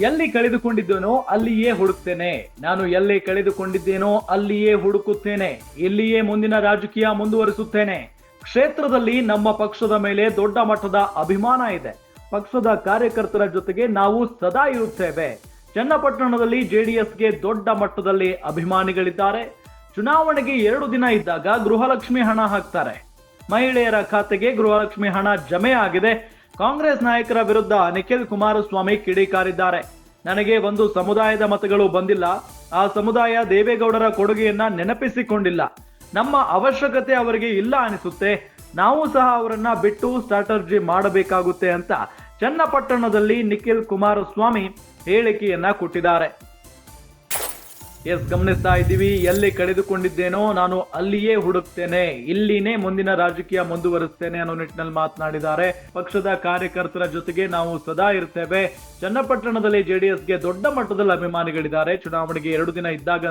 ಎಲ್ಲಿ ಕಳೆದುಕೊಂಡಿದ್ದೇನೋ ಅಲ್ಲಿಯೇ ಹುಡುಕ್ತೇನೆ. ನಾನು ಎಲ್ಲಿ ಕಳೆದುಕೊಂಡಿದ್ದೇನೋ ಅಲ್ಲಿಯೇ ಹುಡುಕುತ್ತೇನೆ. ಇಲ್ಲಿಯೇ ಮುಂದಿನ ರಾಜಕೀಯ ಮುಂದುವರಿಸುತ್ತೇನೆ. ಕ್ಷೇತ್ರದಲ್ಲಿ ನಮ್ಮ ಪಕ್ಷದ ಮೇಲೆ ದೊಡ್ಡ ಮಟ್ಟದ ಅಭಿಮಾನ ಇದೆ. ಪಕ್ಷದ ಕಾರ್ಯಕರ್ತರ ಜೊತೆಗೆ ನಾವು ಸದಾ ಇರುತ್ತೇವೆ. ಚನ್ನಪಟ್ಟಣದಲ್ಲಿ ಜೆಡಿಎಸ್ಗೆ ದೊಡ್ಡ ಮಟ್ಟದಲ್ಲಿ ಅಭಿಮಾನಿಗಳಿದ್ದಾರೆ. ಚುನಾವಣೆಗೆ ಎರಡು ದಿನ ಇದ್ದಾಗ ಗೃಹಲಕ್ಷ್ಮಿ ಹಣ ಹಾಕ್ತಾರೆ. ಮಹಿಳೆಯರ ಖಾತೆಗೆ ಗೃಹಲಕ್ಷ್ಮಿ ಹಣ ಜಮೆ ಆಗಿದೆ ಕಾಂಗ್ರೆಸ್ ನಾಯಕರ ವಿರುದ್ಧ ನಿಖಿಲ್ ಕುಮಾರಸ್ವಾಮಿ ಕಿಡಿಕಾರಿದ್ದಾರೆ. ನನಗೆ ಒಂದು ಸಮುದಾಯದ ಮತಗಳು ಬಂದಿಲ್ಲ. ಆ ಸಮುದಾಯ ದೇವೇಗೌಡರ ಕೊಡುಗೆಯನ್ನ ನೆನಪಿಸಿಕೊಂಡಿಲ್ಲ. ನಮ್ಮ ಅವಶ್ಯಕತೆ ಅವರಿಗೆ ಇಲ್ಲ ಅನಿಸುತ್ತೆ. ನಾವು ಸಹ ಅವರನ್ನ ಬಿಟ್ಟು ಸ್ಟ್ರಾಟರ್ಜಿ ಮಾಡಬೇಕಾಗುತ್ತೆ ಅಂತ ಚನ್ನಪಟ್ಟಣದಲ್ಲಿ ನಿಖಿಲ್ ಕುಮಾರಸ್ವಾಮಿ ಹೇಳಿಕೆಯನ್ನ ಕೊಟ್ಟಿದ್ದಾರೆ. ಎಸ್, ಗಮನಿಸ್ತಾ ಇದ್ದೀವಿ. ಎಲ್ಲಿ ಕಳೆದುಕೊಂಡಿದ್ದೇನೋ ನಾನು ಅಲ್ಲಿಯೇ ಹುಡುಕ್ತೇನೆ. ಇಲ್ಲಿನೇ ಮುಂದಿನ ರಾಜಕೀಯ ಮುಂದುವರಿಸ್ತೇನೆ ಅನ್ನೋ ನಿಟ್ಟಿನಲ್ಲಿ ಮಾತನಾಡಿದ್ದಾರೆ. ಪಕ್ಷದ ಕಾರ್ಯಕರ್ತರ ಜೊತೆಗೆ ನಾವು ಸದಾ ಇರ್ತೇವೆ. ಚನ್ನಪಟ್ಟಣದಲ್ಲಿ ಜೆಡಿಎಸ್ಗೆ ದೊಡ್ಡ ಮಟ್ಟದಲ್ಲಿ ಅಭಿಮಾನಿಗಳಿದ್ದಾರೆ. ಚುನಾವಣೆಗೆ ಎರಡು ದಿನ ಇದ್ದಾಗ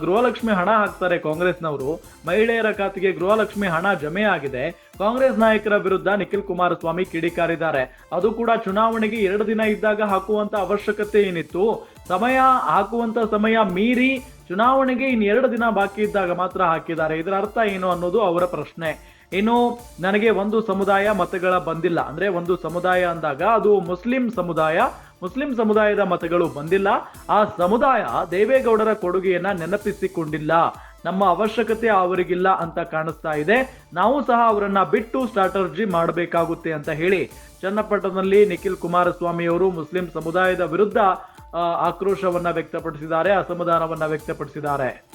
ಗೃಹಲಕ್ಷ್ಮಿ ಹಣ ಹಾಕ್ತಾರೆ ಕಾಂಗ್ರೆಸ್ನವರು. ಮಹಿಳೆಯರ ಖಾತೆಗೆ ಗೃಹಲಕ್ಷ್ಮಿ ಹಣ ಜಮೆ ಆಗಿದೆ. ಕಾಂಗ್ರೆಸ್ ನಾಯಕರ ವಿರುದ್ಧ ನಿಖಿಲ್ ಕುಮಾರಸ್ವಾಮಿ ಕಿಡಿಕಾರಿದ್ದಾರೆ. ಅದು ಕೂಡ ಚುನಾವಣೆಗೆ ಎರಡು ದಿನ ಇದ್ದಾಗ ಹಾಕುವಂತ ಅವಶ್ಯಕತೆ ಏನಿತ್ತು? ಸಮಯ ಹಾಕುವಂತ ಸಮಯ ಮೀರಿ ಚುನಾವಣೆಗೆ ಇನ್ನು ಎರಡು ದಿನ ಬಾಕಿ ಇದ್ದಾಗ ಮಾತ್ರ ಹಾಕಿದ್ದಾರೆ. ಇದರ ಅರ್ಥ ಏನು ಅನ್ನೋದು ಅವರ ಪ್ರಶ್ನೆ. ಇನ್ನು ನನಗೆ ಒಂದು ಸಮುದಾಯ ಮತಗಳ ಬಂದಿಲ್ಲ. ಅಂದ್ರೆ ಒಂದು ಸಮುದಾಯ ಅಂದಾಗ ಅದು ಮುಸ್ಲಿಂ ಸಮುದಾಯ. ಮುಸ್ಲಿಂ ಸಮುದಾಯದ ಮತಗಳು ಬಂದಿಲ್ಲ. ಆ ಸಮುದಾಯ ದೇವೇಗೌಡರ ಕೊಡುಗೆಯನ್ನ ನೆನಪಿಸಿಕೊಂಡಿಲ್ಲ. ನಮ್ಮ ಅವಶ್ಯಕತೆ ಅವರಿಗಿಲ್ಲ ಅಂತ ಕಾಣಿಸ್ತಾ ಇದೆ. ನಾವು ಸಹ ಅವರನ್ನ ಬಿಟ್ಟು ಸ್ಟ್ರಾಟರ್ಜಿ ಮಾಡಬೇಕಾಗುತ್ತೆ ಅಂತ ಹೇಳಿ. ಚನ್ನಪಟ್ಟಣದಲ್ಲಿ ನಿಖಿಲ್ ಕುಮಾರಸ್ವಾಮಿ ಅವರು ಮುಸ್ಲಿಂ ಸಮುದಾಯದ ವಿರುದ್ಧ ಆಕ್ರೋಶವನ್ನ ವ್ಯಕ್ತಪಡಿಸಿದ್ದಾರೆ ಅಸಮಾಧಾನವನ್ನ ವ್ಯಕ್ತಪಡಿಸಿದ್ದಾರೆ.